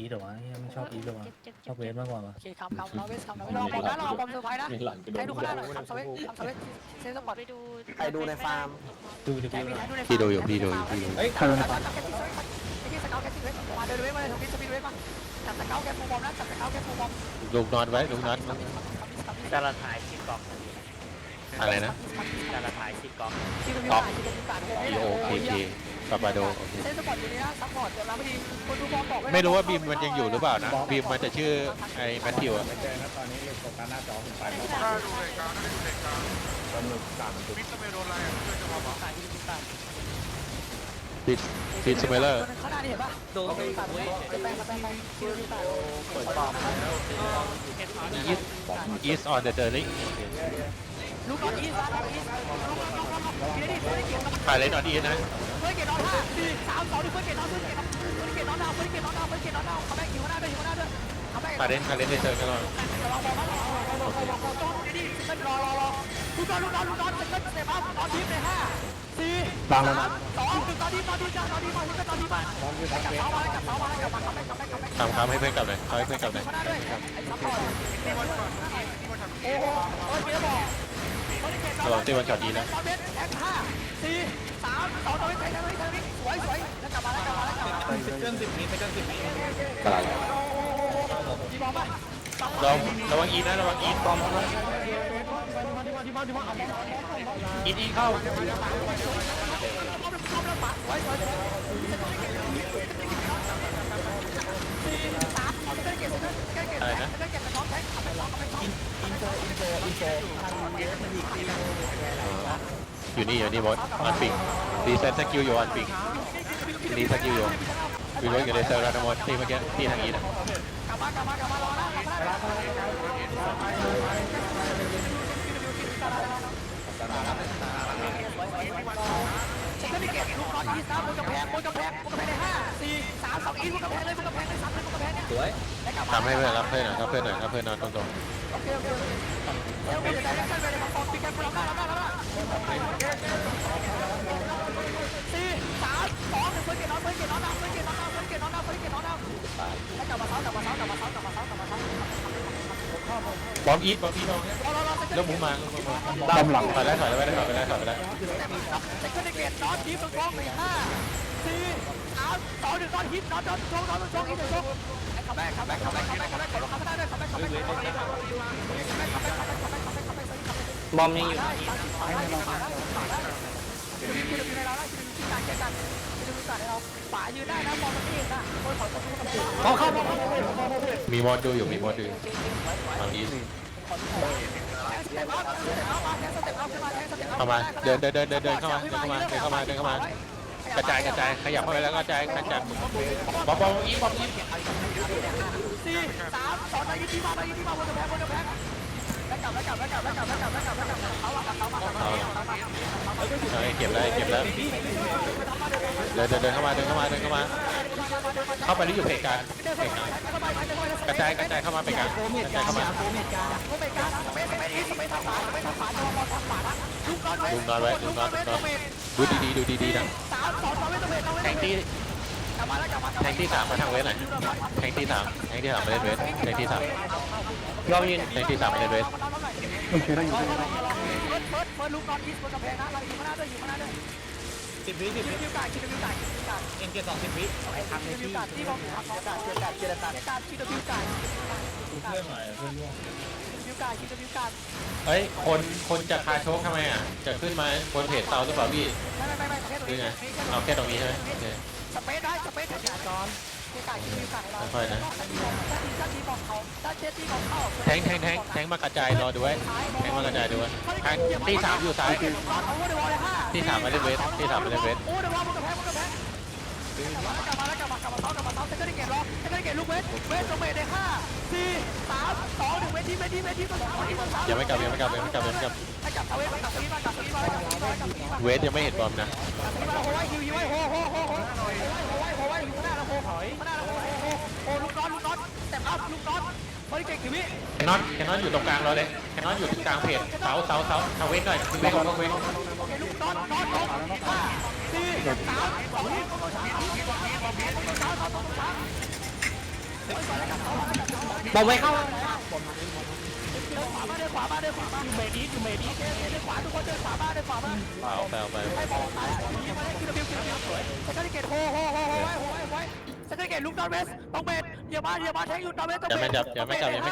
อีแต่ว่าไม่ชอบอีแต่ว่าชอบเวทมากกว่าโอเคครับครับเราเวสครับเราลองผมนะลองความเซอร์ไพรส์นะหลัรดให้ดูข้างหน้าหน่อยทำสวิตทำสวิตเซนสปอร์ตไปดูไปดูในฟาร์มดูดูพี่ดูอยู่พี่ดูอยู่พี่ดูเฮ้ยทำในฟาร์มสเกลแกสเวทมาเดินเวทมาเลยทวิตสปีดเวทมาจับสเกลแกฟูบอมนะจับสเกลแกฟูบอมลูกน็อตไว้ลูกน็อตกำละงถ่ายชิปก่อน อะไรนะแต่ละายคิดกอล์ฟชิคกี้พีพา O K K ปาปาโดโอเคไม่รู้ว่าบีมมันยังอยู่หรือเปล่านะบีมมันจะชื่อไอ้แมทธิวอะโอปิดปิสมโดยสมิดเลอร์ข้างนี้เห็นปะโดนไปแปลงแปลงไปคิวตัดเปิดปอมแล้ว Is on the turning ลูกนอนอีสานอีนลูกนอนนอนนอนเกียร์ดิเพื่อเกียร์นอนถ่ายเลยหน่อยดีนะเพื่อเกียร์นอนห้าสี่สามสองดิเพื่อเกียร์นอนเพื่อเกียร์นอนเพื่อเกียร์นอนเอาเพื่อเกียร์นอนเอาเพื่อเกียร์นอนเอาเขาแม่หิวหน้าด้วยหิวหน้าด้วยขาแม่ถ่ายเล่นถ่ายเล่นเลเจอกันหน่อยรอรอรอลูกนอนลูกนอนลูกนอนเซ็ตเตะปั๊บนอนทิพย์ในห้อสี่อามสองตอนนี้ตอนนี้จ้าตอนนี้อาคุณตอนนี้มาจับเสามาจับเสามาจับมาขับไปขับไปขับไปทำทำให้เพื่อนกลับเลยทำให้เพื่อนกลับเลยโอ้โห อตีวันช็อตดีนะ ตอนเบสแท็กห้าสี่สามสองตอนเบสแท็กทางนี้ทางนี้สวยสวยแล้วกลับมาแล้วกลับมาแล้วกลับมาสิบเกินสิบนี้สิบเกินสิบนี้กลางดีบอลป่ะเราระวังอีนะระวังอีปอมอีอีเข้าอะไรนะ อยู่นี่อยู่นี่บอสอันปิงรีเซ็ตสกิลอยู่อันปิงรีสกิลอยู่วีเวิร์กอยู่ในเซอร์ราโนมอสที่เมื่อกี้ที่ทางนี้นะฉันไม่เก็บลูกน้อยที่สามบนกระแพงบนกระแพงบนกระแพงในห้าสี่สามสองอีกบนกระแพงเลยบนกระแพงเลยสามเลยบนกระแพงเนี่ยสวยทำให้เพื่อนรับเพื่อนหน่อยรับเพื่อนหน่อยรับเพื่อนนอนตรงๆโอเคโอเคโอ บอมอีทบอมอีทเอาเนี่ยแล้วหมูมาด้านหลังถอยได้ถอยได้ถอยได้ถอยได้ บอมยังอยู่นะเข้าเข้าเข้าเข้าเข้ามีมอดดูอยู่มีมอดดูฝั่งอีสเข้ามาเดินเดินเดินเดินเดินเข้ามาเดินเข้ามาเดินเข้ามาเดินเข้ามากระจายกระจายขยับเข้าไปแล้วกระจายกระจายบอมบอมอีบอมอีสี่สามสองไปยี่ที่มาไปยี่ที่มาบนกระแพงบนกระแพง เขามาเขามาเขามาเขามาเฮ้ยเก็บแล้วเก็บแล้วเดินเดินเดินเข้ามาเดินเข้ามาเดินเข้ามา เข้าไปที่อยู่เพจกลางเพจกลางกระจายกระจายเข้ามาเพจกลางกระจายเข้ามาโอเมก้าโอเมก้าสเปซสเปซอีสเปซทางขวมกนอนเวดูนอนไว้ดูนอนดูนอนดูดีๆดูดีๆนะสามสองสองเวทเวทแทงที่กลับมา แล้วกลับมาแทงที่สามมาทางเวสหน่อยแทงที่สามแทงที่สามมาเล่นเวสแทงที่สามเรายืนแทงที่สามมาเล่นเวสโอเคได้อยู่ได้อยู่เฟิร์สเฟิร์สเฟิร์สลูกนอนอีสบนกำแพงนะเราอยู่ข้างหน้าด้วยอยู่ข้างหน้าด้วยสิบวิสิบคิวิวคิวการคิวคิวการคิวการเอ็นเกสองสิบวิไอ้ทำในคิวที่การที่มองทางมองการเจอการเจอการการคิวคิวการเพื่อนหน่อยเพื่อนร่วงคิวการคิวคิวการเฮ้ยคนคนจะคาโชกทำไมอะจะขึ้นมาบนเพจเตาหรือเปล่าพี่ไม่ไม่ไม่ไม่แค่ตรงคือนี้ไงเอาแค่ตรงนี้ใช่ไหมโอเค สเปซได้สเปซแค่ก่อนคิวการคิวคิวการเราค่อยๆนะถ้าทีถ้าทีมองเขาถ้าเชฟทีมองเข้าแทงแทงแทงแทงมากระจายรอดูไว้แทงมากระจายดูไว้แทงที่สามอยู่ซ้ายที่สามมาเล่นเวทที่สามมาเล่นเวทโอ้เดี๋ยววางบนกระแพงบนกระแพงกลับมาแล้วกลับมากลับมากลับมากลับมาเท้าเซคันด์เกตรอเซคันด์เกตลูกเวทเวทลงเมทในห้าสี่สามสองหนึ่งเวทีเวทีเวทีตัวสามเวทีตัวสามยังไม่กลับยังไม่กลับยังไม่กลับยังไม่กลับให้กลับเอาเวทกลับตีมากลับตีมากลับตีมากลับตีมาเวทยังไม่เห็นบอมนะกลับตีมาโหไว้ฮิวฮิวไว้โหโห ถอยข้างหน้าแล้วโหโหโหลูกน้อนลูกน้อนสเต็ปอัพลูกน้อนบริเกตคิวิแคนนอนแคนนอนอยู่ตรงกลางเราเลยแคนนอนอยู่กลางเพจเสาเสาเสาทางเวทหน่อยเวทเวทโอเคลูกน้อนน้อนน้อนห้าสี่สามสองหนึ่งสามสองสามสองสามบอกไว้เข้าเดินขวามาเดินขวามาเดินขวามาอยู่เมดีอยู่เมดีเดินขวาทุกคนเดินขวามาเดินขวามาเอาไปเอาไปไปบอลตายยิงมาได้คิวบิวคิวบิวสวยเซคันดิเกตโฮโฮโฮโฮไว้โฮไว้ โฮไว้เซคันเกตลุกดอนเวสต้องเบนอย่ามาอย่ามาแทงอยู่ดอนเวสต้องยังเบไม่นจับยังไม่จับยังไม่